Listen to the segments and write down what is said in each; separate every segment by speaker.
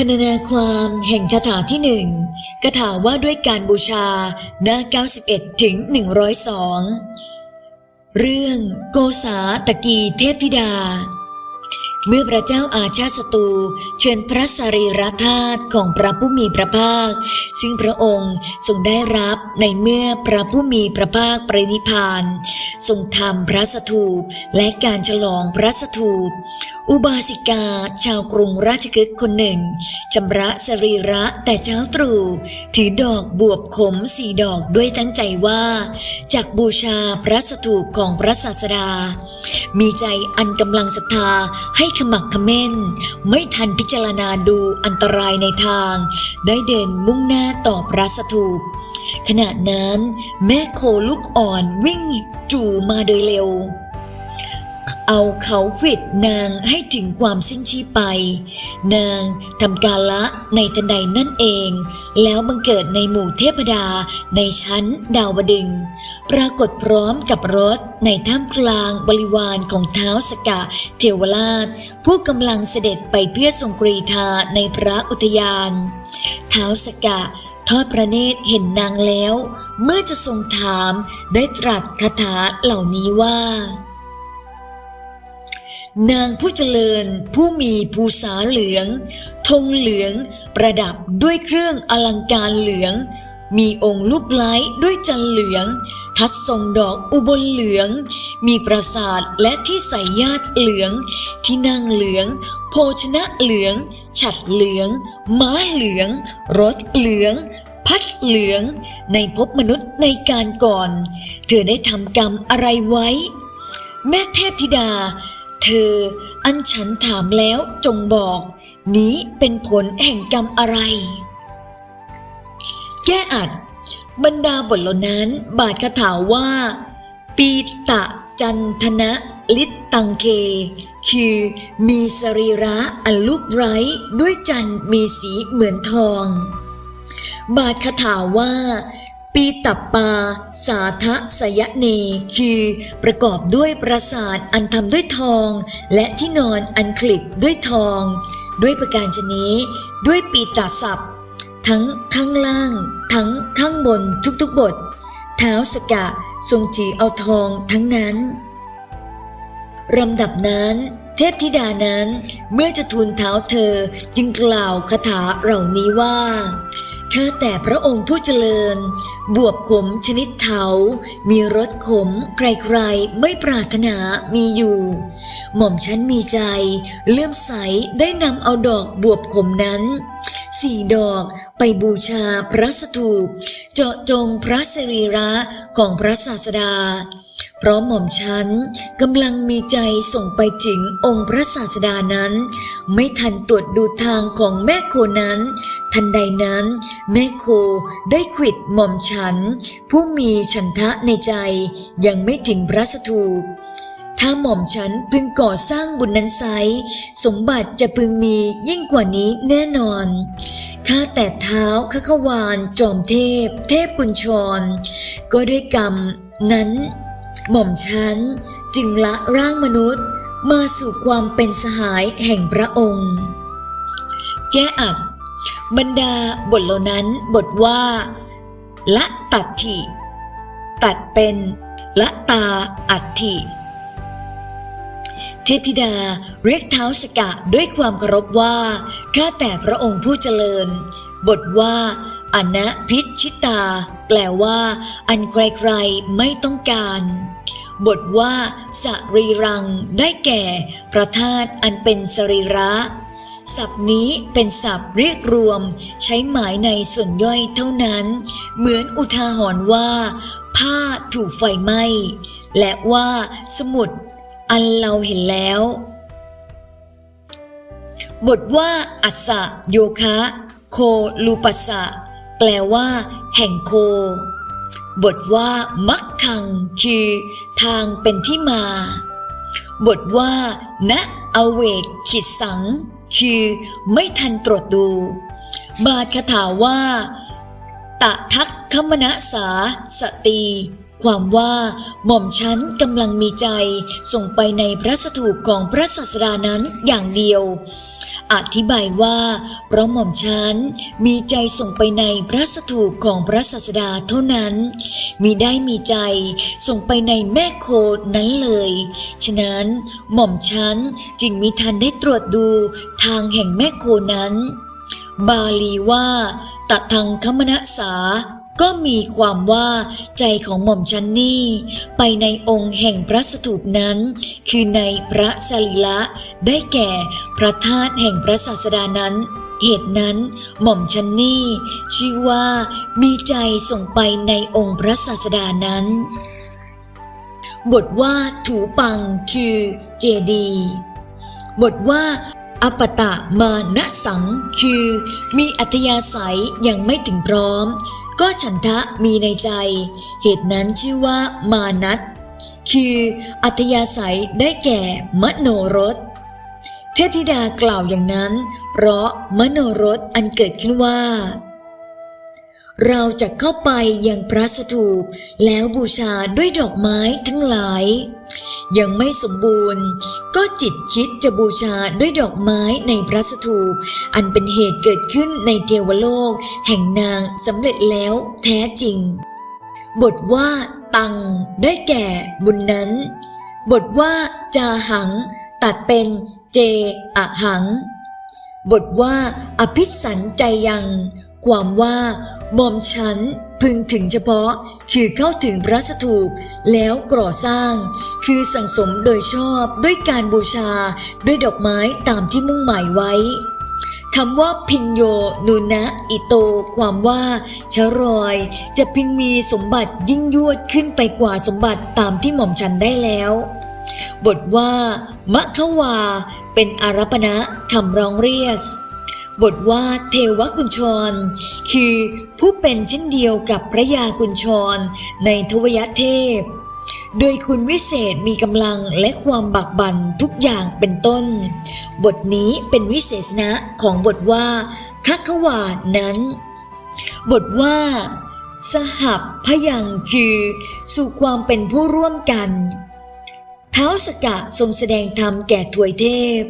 Speaker 1: รรณนาความแห่งคาถาที่หนึ่งคาถาว่าด้วยการบูชาหน้า 91 ถึง 102 เรื่องโกษาตะกีเทพธิดา เมื่อพระเจ้าอาชาติศัตรูเชิญพระสรีระธาตุของพระผู้มีพระภาค ซึ่งพระองค์ทรงได้รับในเมื่อพระผู้มีพระภาคปรินิพาน ทรงทำพระสถูปและการฉลองพระสถูป อุบาสิกาชาวกรุงราชคฤห์คนหนึ่งชำระสรีระแต่เช้าตรู่ถือดอกบวบขมสี่ดอกด้วยตั้งใจว่าจากบูชาพระสถูปของพระศาสดา มีใจอันกำลังศรัทธาให้ขมักขม้น ไม่ทันพิจารณาดูอันตรายในทาง ได้เดินมุ่งหน้าต่อพระสถูป ขณะนั้น แม่โคลูกอ่อนวิ่งจู่มาโดยเร็ว เอาเขาขวิดนางให้ถึงความสิ้นชีพไป นางทำกาละในทันใดนั่นเอง แล้วบังเกิดในหมู่เทพดาในชั้นดาวดึง ปรากฏพร้อมกับรถในท่ามกลางบริวารของเท้าสกะเทวราช ผู้กำลังเสด็จไปเพื่อทรงกรีธาในพระอุทยาน เท้าสกะทอดพระเนตรเห็นนางแล้ว เมื่อจะทรงถามได้ตรัสคาถาเหล่านี้ว่า นางผู้เจริญผู้มีภูษาเหลือง ธงเหลืองประดับด้วยเครื่องอลังการเหลือง มีองค์ลูกไล้ด้วยจันเหลือง ทัดทรงดอกอุบลเหลือง มีปราสาทและที่ใส่ญาติเหลือง ที่นั่งเหลือง โภชนะเหลือง ฉัดเหลือง ม้าเหลือง รถเหลืองพัดเหลืองในภพมนุษย์ในการก่อน เธอได้ทำกรรมอะไรไว้ แม่เทพธิดา เธออันฉันถามแล้วจงบอก นี้เป็นผลแห่งกรรมอะไร แก้อัด บรรดาบทเหล่านั้นบาทคาถาว่า ปีตะจันทนะลิตตังเค คือมีสรีระอันลูกไร้ด้วยจันมีสีเหมือนทอง บาทคาถาว่า ปีตับปา สาทะสยเนคือ ประกอบด้วยปราสาทอันทำด้วยทอง และที่นอนอันคลิบด้วยทอง ด้วยประการชนี้ ด้วยปีตาศัพท์ ทั้งข้างล่าง ทั้งข้างบนทุกๆบท เท้าสกะทรงจีเอาทองทั้งนั้นลำดับนั้น เทพธิดานั้นเมื่อจะทูลเท้าเธอจึงกล่าวคาถาเหล่านี้ว่า ข้าแต่พระองค์ผู้เจริญ บวบขมชนิดเถามีรสขมใครๆ ไม่ปรารถนามีอยู่ หม่อมฉันมีใจ เลื่อมใสได้นำเอาดอกบวบขมนั้น สี่ดอกไปบูชาพระสถูป เจาะจงพระสรีระของพระศาสดา เพราะหม่อมฉันกำลังมีใจส่งไปถึงองค์พระศาสดานั้น ไม่ทันตรวจดูทางของแม่โคนั้น ทันใดนั้น แม่โคได้ขวิดหม่อมฉัน ผู้มีฉันทะในใจยังไม่ถึงพระสถูปถ้าหม่อมฉันพึงก่อสร้างบุญนั้นไซสมบัติจะพึงมียิ่งกว่านี้แน่นอนข้าแต่เท้าขขวานจอมเทพ เทพกุญชร ก็ด้วยกรรมนั้น หม่อมฉันจึงละร่างมนุษย์มาสู่ความเป็นสหายแห่งพระองค์ แก้อัดบรรดาบทเหล่านั้นบทว่า ละตัดถิตัดเป็นละตาอัตถิเทพธิดาเรียกเท้าสกะด้วยความเคารพว่า ข้าแต่พระองค์ผู้เจริญ บทว่า อนะพิชิตา แปลว่า อันใครๆไม่ต้องการ บทว่าสรีรัง ได้แก่ พระธาตุอันเป็นสรีระศัพท์นี้เป็นศัพท์เรียกรวม ใช้หมายในส่วนย่อยเท่านั้น เหมือนอุทาหรณ์ว่า ผ้าถูกไฟไหม้และว่า สมุด อันเราเห็นแล้ว บทว่า อัสสะโยคะ โคลูปัสสะ แปลว่า แห่งโค บทว่า มักคัง คือ ทางเป็นที่มา บทว่าณอเวกขิดสัง คือ ไม่ทันตรวจดู บาทคาถาว่าตะทักคมณสาสตี ความว่าหม่อมฉันกำลังมีใจ ส่งไปในพระสถูปของพระศาสดานั้นอย่างเดียว อธิบายว่า เพราะหม่อมฉันมีใจส่งไปในพระสถูปของพระศาสดาเท่านั้น มีได้มีใจส่งไปในแม่โคนั้นเลย ฉะนั้นหม่อมฉันจึงมีทันได้ตรวจดูทางแห่งแม่โคนั้น บาลีว่าตะทังคมณะสา ก็มีความว่าใจของหม่อมชันนี่ ไปในองค์แห่งพระสถูปนั้น คือในพระสรีละได้แก่พระธาตุแห่งพระศาสดานั้น เหตุนั้น หม่อมชันนี่ชื่อว่ามีใจส่งไปในองค์พระศาสดานั้น บทว่าถูปังคือเจดี บทว่าอปตะมานะสังคือมีอัธยาศัยยังไม่ถึงพร้อม ก็ฉันทะมีในใจ เหตุนั้นชื่อว่ามานัตคืออัธยาศัยได้แก่มโนรสเทธิดากล่าวอย่างนั้น เพราะมโนรสอันเกิดขึ้นว่า เราจะเข้าไปยังพระสถูปแล้วบูชาด้วยดอกไม้ทั้งหลาย ยังไม่สมบูรณ์ ก็จิตคิดจะบูชาด้วยดอกไม้ในพระสถูป อันเป็นเหตุเกิดขึ้นในเทวโลก แห่งนางสำเร็จแล้วแท้จริง บทว่า ตัง ได้แก่บุญนั้น บทว่า จาหัง ตัดเป็นเจอะหัง บทว่า อภิสันใจยัง ความว่าหม่อมฉัน พึงถึงเฉพาะคือเข้าถึงพระสถูปแล้วก่อสร้าง คือสั่งสมโดยชอบด้วยการบูชาด้วยดอกไม้ตามที่มุ่งหมายไว้คำว่าพินโยนูนะอิโต ความว่าชรอย จะพึงมีสมบัติยิ่งยวดขึ้นไปกว่าสมบัติตามที่หม่อมฉันได้แล้ว บทว่ามะขวา เป็นอารัปณะคำร้องเรียก บทว่าเทวกุญชร คือผู้เป็นเช่นเดียวกับพระยากุญชร ในทวยเทพ โดยคุณวิเศษมีกำลังและความบักบันทุกอย่างเป็นต้น บทนี้เป็นวิเศษณะของบทว่าคัคขวานั้น บทว่า สหับพยังคือ สู่ความเป็นผู้ร่วมกัน ท้าสกะทรงแสดงธรรมแก่ถวยเทพ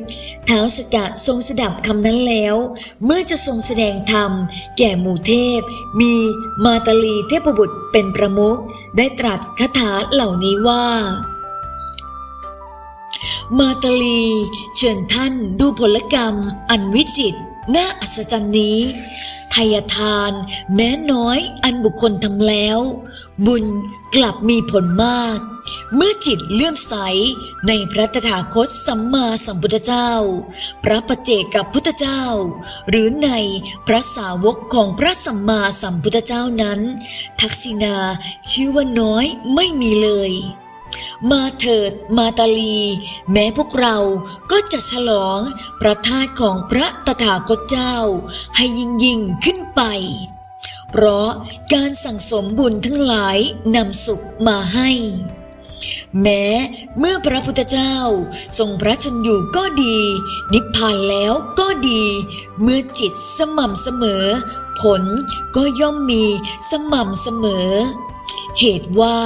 Speaker 1: เท้าสกะทรงสดับคำนั้นแล้ว เมื่อจะทรงแสดงธรรมแก่หมู่เทพ มีมาตาลีเทพบุตรเป็นประมุขได้ตรัสคาถาเหล่านี้ว่า มาตาลีเชิญท่านดูผลกรรมอันวิจิตน่าอัศจรรย์นี้ทายทานแม้น้อยอันบุคคลทำแล้ว บุญกลับมีผลมาก เมื่อจิตเลื่อมใสในพระตถาคตสัมมาสัมพุทธเจ้า พระปัจเจกับพุทธเจ้า หรือในพระสาวกของพระสัมมาสัมพุทธเจ้านั้น ทักษิณาชื่อว่าน้อยไม่มีเลย มาเถิดมาตาลี แม้พวกเราก็จะฉลองพระธาตุของพระตถาคตเจ้า ให้ยิ่งยิ่งขึ้นไปเพราะการสั่งสมบุญทั้งหลายนำสุขมาให้ แม้เมื่อพระพุทธเจ้าทรงพระชนอยู่ก็ดี นิพพานแล้วก็ดี เมื่อจิตสม่ำเสมอ ผลก็ย่อมมีสม่ำเสมอ เหตุว่า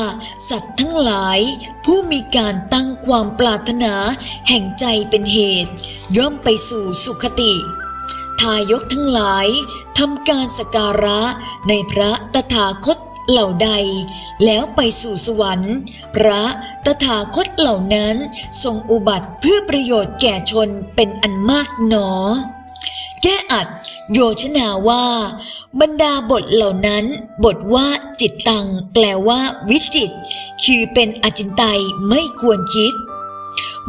Speaker 1: สัตว์ทั้งหลาย ผู้มีการตั้งความปรารถนาแห่งใจเป็นเหตุ ย่อมไปสู่สุคติ ทายกทั้งหลายทำการสการะในพระตถาคต เหล่าใดแล้วไปสู่สวรรค์ พระตถาคตเหล่านั้นทรงอุบัติเพื่อประโยชน์แก่ชนเป็นอันมากหนอ แก้อัดโยชนาว่า บรรดาบทเหล่านั้น บทว่าจิตตัง แปลว่า วิจิต คือเป็นอจินไตยไม่ควรคิด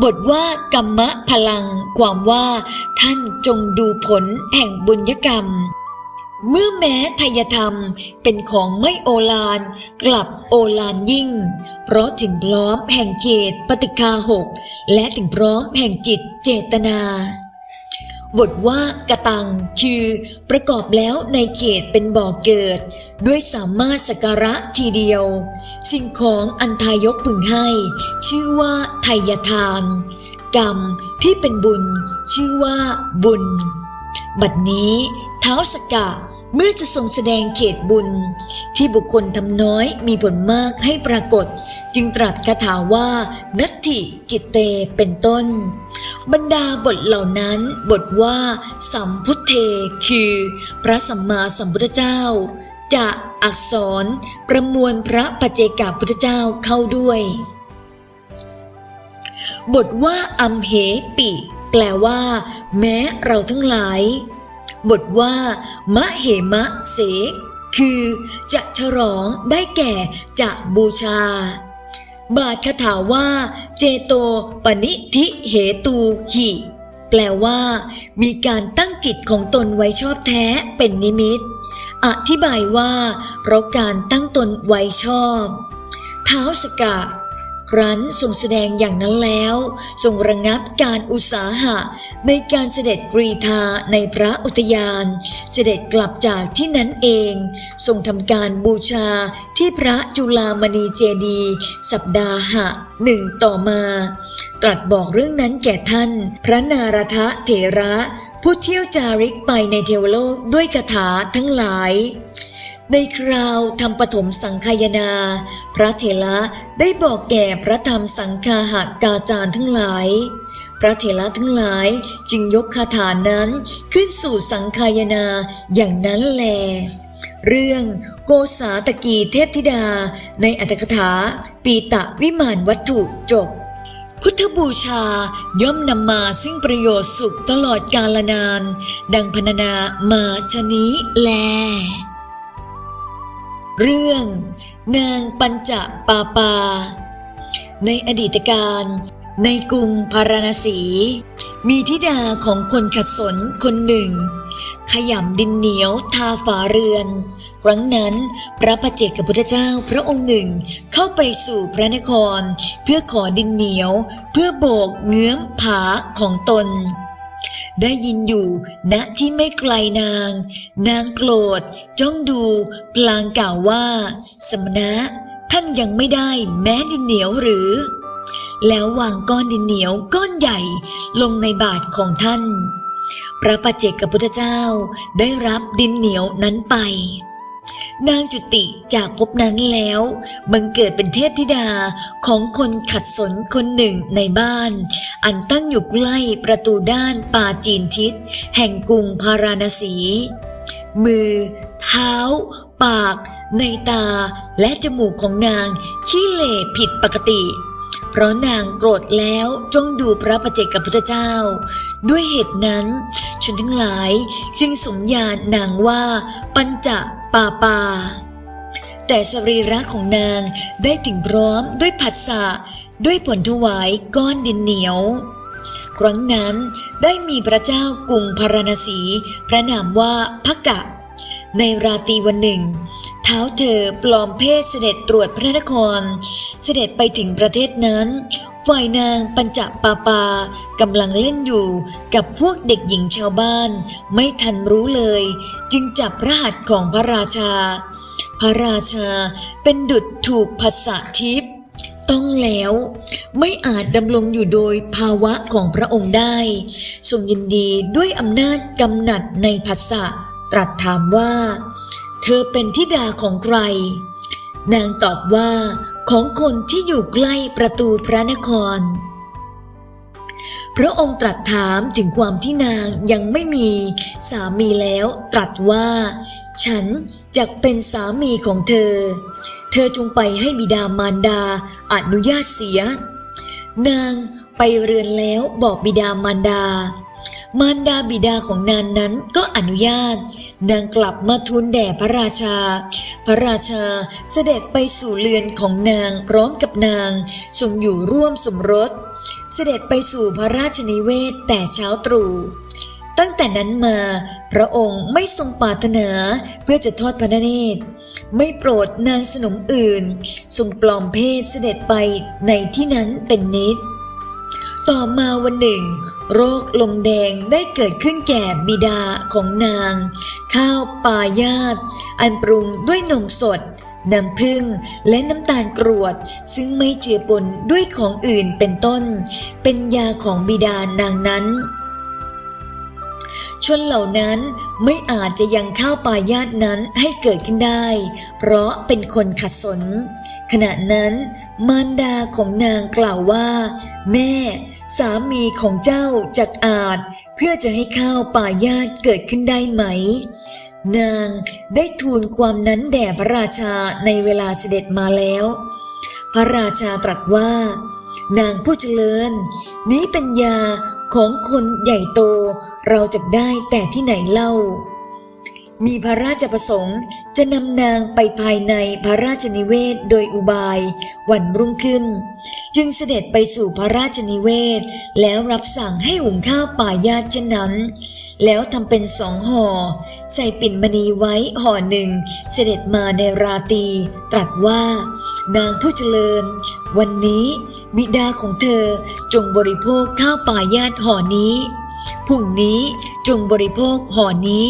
Speaker 1: บทว่ากรรมะพลัง ความว่า ท่านจงดูผลแห่งบุญกรรม เมื่อแม้ทายธรรมเป็นของไม่โอฬารกลับโอฬารยิ่ง เพราะถึงพร้อมแห่งเขตปฏิคาหก และถึงพร้อมแห่งจิตเจตนาบทว่ากระตังคือประกอบแล้วในเขตเป็นบ่อเกิด ด้วยสามารถสการะทีเดียว สิ่งของอันทายกพึงให้ ชื่อว่าไทยทาน กรรมที่เป็นบุญ ชื่อว่าบุญ บัดนี้เท้าสกกะ เมื่อจะทรงแสดงเขตบุญ ที่บุคคลทำน้อยมีผลมากให้ปรากฏ จึงตรัสคาถาว่านัตถิจิตเตเป็นต้น บรรดาบทเหล่านั้นบทว่าสัมพุทเทคือ พระสัมมาสัมพุทธเจ้า จะอักษรประมวลพระปัจเจกพุทธเจ้าเข้าด้วย บทว่าอัมเหปิ แปลว่า แม้เราทั้งหลาย บทว่ามะเหมะเสกคือจะฉลองได้แก่จะบูชา บาทคาถาว่า เจโตปนิธิเหตูหิแปลว่า มีการตั้งจิตของตนไว้ชอบแท้เป็นนิมิต อธิบายว่า เพราะการตั้งตนไว้ชอบ เท้าสกะ ครั้นทรงแสดงอย่างนั้นแล้ว ทรงระงับการอุตสาหะในการเสด็จกรีธาในพระอุทยาน เสด็จกลับจากที่นั้นเอง ทรงทำการบูชาที่พระจุลามณีเจดี สัปดาหะหนึ่งต่อมา ตรัสบอกเรื่องนั้นแก่ท่าน พระนารทะเถระ ผู้เที่ยวจาริกไปในเทวโลกด้วยคาถาทั้งหลาย ในคราวทำปฐมสังคายนา พระเถระได้บอกแก่พระธรรมสังคาหากาจารย์ทั้งหลาย พระเถระทั้งหลายจึงยกคาถานั้นขึ้นสู่สังคายนาอย่างนั้นแล เรื่องโกษาตกีเทพธิดาในอัตถกถาปีตะวิมานวัตถุจบ พุทธบูชาย่อมนำมาซึ่งประโยชน์สุขตลอดกาลนาน ดังพรรณนามาชะนี้แล เรื่อง นางปัญจปาปา ในอดีตการในกรุงพาราณสี มีธิดาของคนขัดสนคนหนึ่ง ขยำดินเหนียวทาฝาเรือน ครั้งนั้นพระประเจกับพุทธเจ้าพระองค์หนึ่งเข้าไปสู่พระนคร เพื่อขอดินเหนียว เพื่อโบกเงื้อมผาของตน ได้ยินอยู่ณที่ไม่ไกลนาง นางโกรธ จ้องดูพลางกล่าวว่า สมณะ ท่านยังไม่ได้แม้ดินเหนียวหรือ แล้ววางก้อนดินเหนียวก้อนใหญ่ลงในบาทของท่าน พระปัจเจกพุทธเจ้าได้รับดินเหนียวนั้นไป นางจุติจากภพนั้นแล้วบังเกิดเป็นเทพธิดาของคนขัดสนคนหนึ่งในบ้าน อันตั้งอยู่ใกล้ประตูด้านป่าจีนทิศ แห่งกรุงพาราณสี มือ เท้า ปาก ในตาและจมูกของนางขี้เหร่ผิดปกติเพราะนางโกรธแล้วจ้องดูพระประเจกับพุทธเจ้า ด้วยเหตุนั้น ชนทั้งหลายจึงสมญานนางว่าปัญจ ปาปาแต่สรีระของนางได้ถึงพร้อมด้วยผัสสะด้วยผลถวายก้อนดินเหนียว ครั้งนั้นได้มีพระเจ้ากรุงพาราณสี พระนามว่าพกะ ในราตรีวันหนึ่ง เท้าเธอปลอมเพศเสด็จตรวจพระนคร เสด็จไปถึงประเทศนั้น ฝ่ายนางปัญจปาปากำลังเล่นอยู่กับพวกเด็กหญิงชาวบ้าน ไม่ทันรู้เลย จึงจับพระหัตถ์ของพระราชา พระราชาเป็นดุจถูกภาษาทิพย์ต้องแล้วไม่อาจดำรงอยู่โดยภาวะของพระองค์ได้ทรงยินดีด้วยอำนาจกำหนัดในภาษะตรัสถามว่า เธอเป็นธิดาของใคร นางตอบว่า ของคนที่อยู่ใกล้ประตูพระนคร พระองค์ตรัสถามถึงความที่นางยังไม่มีสามีแล้วตรัสว่า ฉันจะเป็นสามีของเธอ เธอจงไปให้บิดามารดาอนุญาตเสีย นางไปเรือนแล้วบอกบิดามารดามารดาบิดาของนางนั้นก็อนุญาต นางกลับมาทูลแด่พระราชา พระราชาเสด็จไปสู่เรือนของนางพร้อมกับนางทรงอยู่ร่วมสมรส เสด็จไปสู่พระราชนิเวศแต่เช้าตรู่ตั้งแต่นั้นมา พระองค์ไม่ทรงปรารถนาเพื่อจะทอดพระเนตร ไม่โปรดนางสนมอื่น ทรงปลอมเพศเสด็จไปในที่นั้นเป็นนิด ต่อมาวันหนึ่ง โรคลงแดงได้เกิดขึ้นแก่บิดาของนาง ข้าวปลายาตอันปรุงด้วยนมสด น้ำผึ้งและน้ำตาลกรวด ซึ่งไม่เจือปนด้วยของอื่นเป็นต้น เป็นยาของบิดานางนั้นชนเหล่านั้นไม่อาจจะยังข้าวปลายาตนั้นให้เกิดขึ้นได้ เพราะเป็นคนขัดสน ขณะนั้น มารดาของนางกล่าวว่า แม่ สามีของเจ้าจักอาจ เพื่อจะให้ข้าวปลายาตเกิดขึ้นได้ไหม นางได้ทูลความนั้นแด่พระราชาในเวลาเสด็จมาแล้ว พระราชาตรัสว่า นางผู้เจริญ นี้เป็นยาของคนใหญ่โตเราจะได้แต่ที่ไหนเล่า มีพระราชประสงค์จะนำนางไปภายในพระราชนิเวศโดยอุบายวันรุ่งขึ้น จึงเสด็จไปสู่พระราชนิเวศ แล้วรับสั่งให้หุงข้าวป่ายาตเช่นนั้น แล้วทำเป็นสองห่อ ใส่ปิ่นมณีไว้ห่อหนึ่ง เสด็จมาในราตรีตรัสว่า นางผู้เจริญ วันนี้บิดาของเธอจงบริโภคข้าวป่ายาตห่อนี้พรุ่งนี้จงบริโภคห่อนี้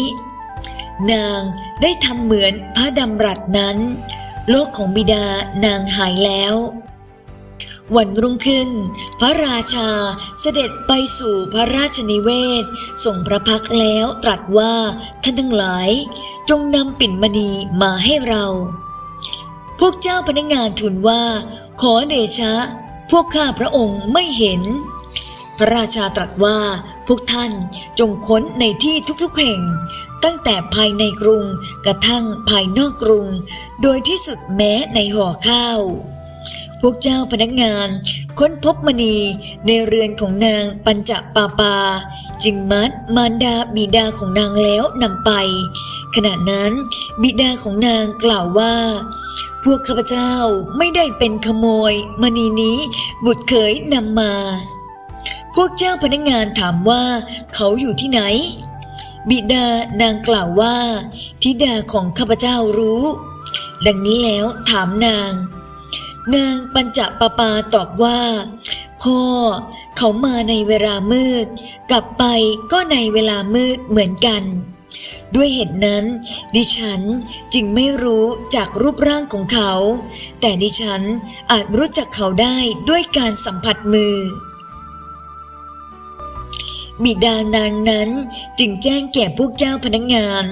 Speaker 1: นางได้ทำเหมือนพระดำรัสนั้น โลกของบิดานางหายแล้ว วันรุ่งขึ้น พระราชาเสด็จไปสู่พระราชนิเวศส่งพระพักแล้วตรัสว่าท่านทั้งหลาย จงนำปิ่นมณีมาให้เรา พวกเจ้าพนักงานทูลว่า ขอเดชะ พวกข้าพระองค์ไม่เห็นพระราชาตรัสว่าพวกท่านจงค้นในที่ทุกๆแห่ง ตั้งแต่ภายในกรุงกระทั่งภายนอกกรุง โดยที่สุดแม้ในห่อข้าว พวกเจ้าพนักงานค้นพบมณีในเรือนของนางปัญจปาปา จึงมัดมารดาบิดาของนางแล้วนำไป ขณะนั้นบิดาของนางกล่าวว่าพวกข้าพเจ้าไม่ได้เป็นขโมย มณีนี้บุตรเขยนำมา พวกเจ้าพนักงานถามว่าเขาอยู่ที่ไหน บิดานางกล่าวว่า ธิดาของข้าพเจ้ารู้ ดังนี้แล้วถามนาง นางปัญจปปาตอบว่า พ่อเขามาในเวลามืด กลับไปก็ในเวลามืดเหมือนกัน ด้วยเหตุนั้น ดิฉันจึงไม่รู้จากรูปร่างของเขา แต่ดิฉันอาจรู้จักเขาได้ด้วยการสัมผัสมือ บิดานางนั้นจึงแจ้งแก่พวกเจ้าพนักงาน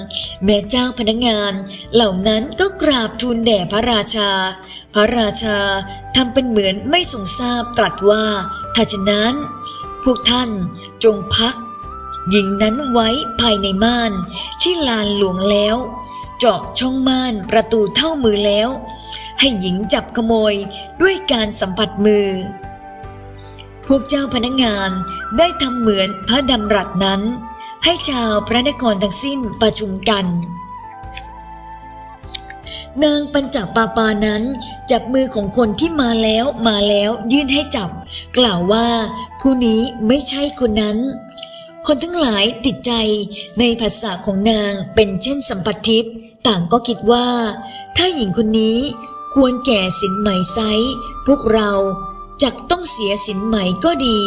Speaker 1: แม้เจ้าพนักงาน เหล่านั้นก็กราบทูลแด่พระราชา พระราชาทำเป็นเหมือนไม่ทรงทราบตรัสว่าถ้าฉะนั้น พวกท่านจงพัก หญิงนั้นไว้ภายในม่านที่ลานหลวงแล้ว เจาะช่องม่านประตูเท่ามือแล้ว ให้หญิงจับขโมยด้วยการสัมผัสมือ พวกเจ้าพนักงานได้ทำเหมือนพระดำรัสนั้น ให้ชาวพระนครทั้งสิ้นประชุมกัน นางปัญจปาปานั้น จับมือของคนที่มาแล้วมาแล้วยื่นให้จับ กล่าวว่าผู้นี้ไม่ใช่คนนั้น คนทั้งหลายติดใจในภาษาของนางเป็นเช่นสัมปทิพต่างก็คิดว่า ถ้าหญิงคนนี้ควรแก่สินไหมไซส์พวกเรา จักต้องเสียสินไหม่ก็ดี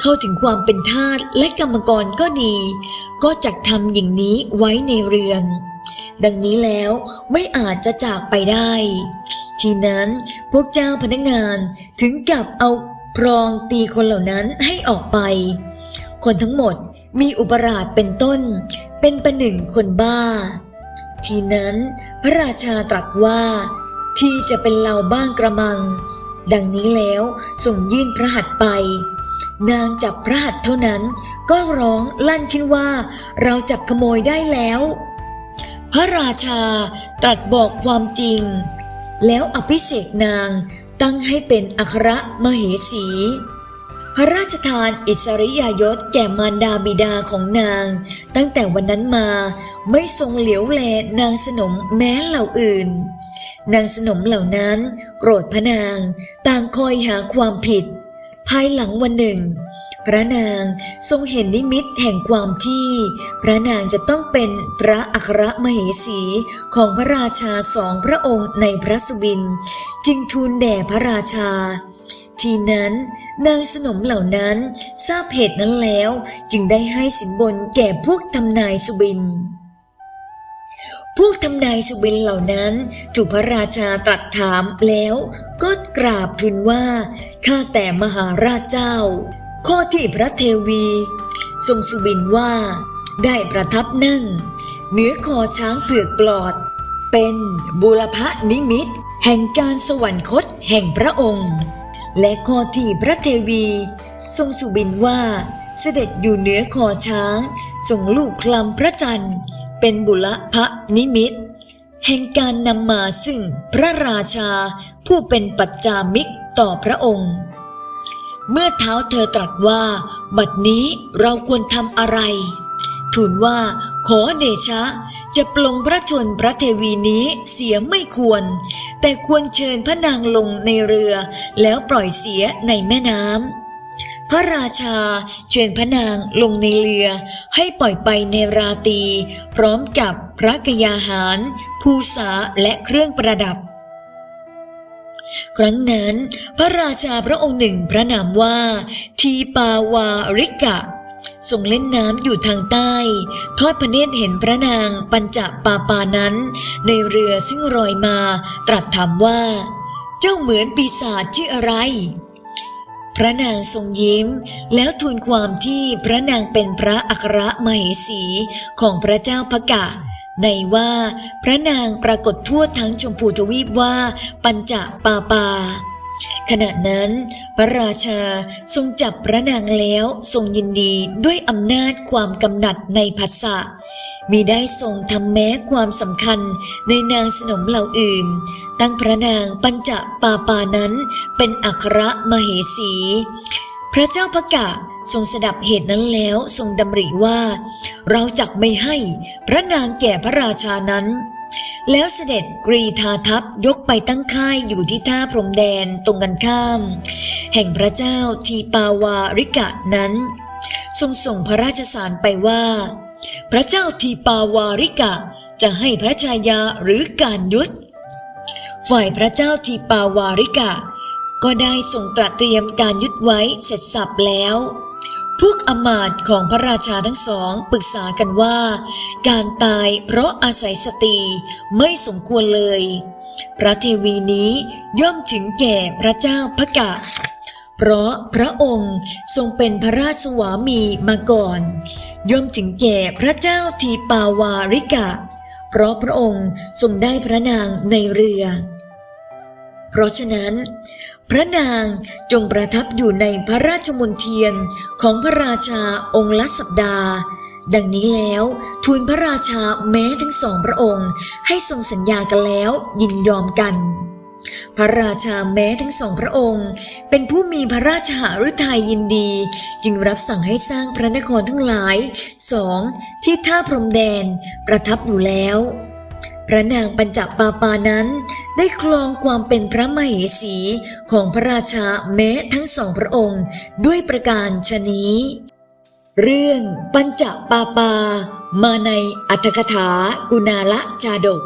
Speaker 1: เข้าถึงความเป็นทาสและกรรมกรก็ดี ก็จักทำอย่างนี้ไว้ในเรือน ดังนี้แล้วไม่อาจจะจากไปได้ ทีนั้นพวกเจ้าพนักงานถึงกับเอาพรองตีคนเหล่านั้นให้ออกไป คนทั้งหมดมีอุปราชเป็นต้น เป็นประหนึ่งคนบ้า ทีนั้นพระราชาตรัสว่า ที่จะเป็นเราบ้างกระมัง ดังนี้แล้วส่งยื่นพระหัตถ์ไป นางจับพระหัตถ์เท่านั้น ก็ร้องลั่นขึ้นว่า เราจับขโมยได้แล้ว พระราชาตรัสบอกความจริง แล้วอภิเษกนางตั้งให้เป็นอัครมเหสี พระราชทานอิสริยยศแก่มารดาบิดาของนาง ตั้งแต่วันนั้นมาไม่ทรงเหลียวแลนางสนมแม้เหล่าอื่น นางสนมเหล่านั้น โกรธพระนางต่างคอยหาความผิด ภายหลังวันหนึ่ง พระนางทรงเห็นนิมิตแห่งความที่ พระนางจะต้องเป็นพระอัครมเหสีของพระราชาสองพระองค์ในพระสุบิน จึงทูลแด่พระราชา ทีนั้น นางสนมเหล่านั้นทราบเหตุนั้นแล้ว จึงได้ให้สินบนแก่พวกทำนายสุบิน พวกทำนายสุบินเหล่านั้น ถูกพระราชาตรัสถามแล้วก็กราบทูลว่าข้าแต่มหาราชเจ้า ข้อที่พระเทวี ทรงสุบินว่า ได้ประทับนั่งเหนือคอช้างเผือกปลอด เป็นบุรพนิมิตแห่งการสวรรคตแห่งพระองค์ และคอที่พระเทวี ทรงสุบินว่า เสด็จอยู่เหนือคอช้าง ทรงลูกคลำพระจันทร์ เป็นบุรพะนิมิตแห่งการนำมาซึ่งพระราชาผู้เป็นปัจจามิกต่อพระองค์ เมื่อเท้าเธอตรัสว่า บัดนี้เราควรทำอะไร ทูลว่าขอเดชะ จะปลงพระชนพระเทวีนี้เสียไม่ควร แต่ควรเชิญพระนางลงในเรือ แล้วปล่อยเสียในแม่น้ำพระราชาเชิญพระนางลงในเรือ ให้ปล่อยไปในราตรีพร้อมกับพระกยาหาร ภูษาและเครื่องประดับครั้งนั้น พระราชาพระองค์หนึ่งพระนามว่า ทีปาวาริกะ ทรงเล่นน้ำอยู่ทางใต้ ทอดพระเนตรเห็นพระนางปัญจปาปานั้น ในเรือซึ่งลอยมา ตรัสถามว่า เจ้าเหมือนปีศาจชื่ออะไร พระนางทรงยิ้ม แล้วทูลความที่พระนางเป็นพระอัครมเหสีของพระเจ้าพกะในว่าพระนางปรากฏทั่วทั้งชมพูทวีปว่าปัญจปาปา ขณะนั้น พระราชาทรงจับพระนางแล้วทรงยินดีด้วยอำนาจความกำหนัดในภาษะมีได้ทรงทำแม้ความสำคัญในนางสนมเหล่าอื่น ตั้งพระนางปัญจปาปานั้นเป็นอัครมเหสี พระเจ้าพระกะทรงสดับเหตุนั้นแล้วทรงดำริว่า เราจักไม่ให้พระนางแก่พระราชานั้น แล้วเสด็จกรีธาทัพยกไปตั้งค่ายอยู่ที่ท่าพรมแดนตรงกันข้าม แห่งพระเจ้าทีปาวาริกะนั้น ทรงส่งพระราชสารไปว่า พระเจ้าทีปาวาริกะจะให้พระชายาหรือการยุทธฝ่ายพระเจ้าทีปาวาริกะ ก็ได้ทรงตระเตรียมการยุดไว้เสร็จสับแล้ว พวกอมาตย์ของพระราชาทั้งสองปรึกษากันว่า การตายเพราะอาศัยสตรีไม่สมควรเลย พระเทวีนี้ย่อมถึงแก่พระเจ้าพระกะ เพราะพระองค์ทรงเป็นพระราชสวามีมาก่อน ย่อมถึงแก่พระเจ้าทีปาวาริกะ เพราะพระองค์ทรงได้พระนางในเรือ เพราะฉะนั้น พระนางจงประทับอยู่ในพระราชมณฑียนของพระราชาองค์ละสัปดาห์ ดังนี้แล้วทูลพระราชาแม้ทั้งสองพระองค์ ให้ทรงสัญญากันแล้วยินยอมกัน พระราชาแม้ทั้งสองพระองค์ เป็นผู้มีพระราชหฤทัยยินดี จึงรับสั่งให้สร้างพระนครทั้งหลายสองที่ท่าพรมแดนประทับอยู่แล้ว พระนางปัญจปาปานั้น ได้ครองความเป็นพระมเหสีของพระราชาแม้ทั้งสองพระองค์ด้วยประการชนี้ เรื่องปัญจปาปา มาในอัตถกถากุณาละชาดก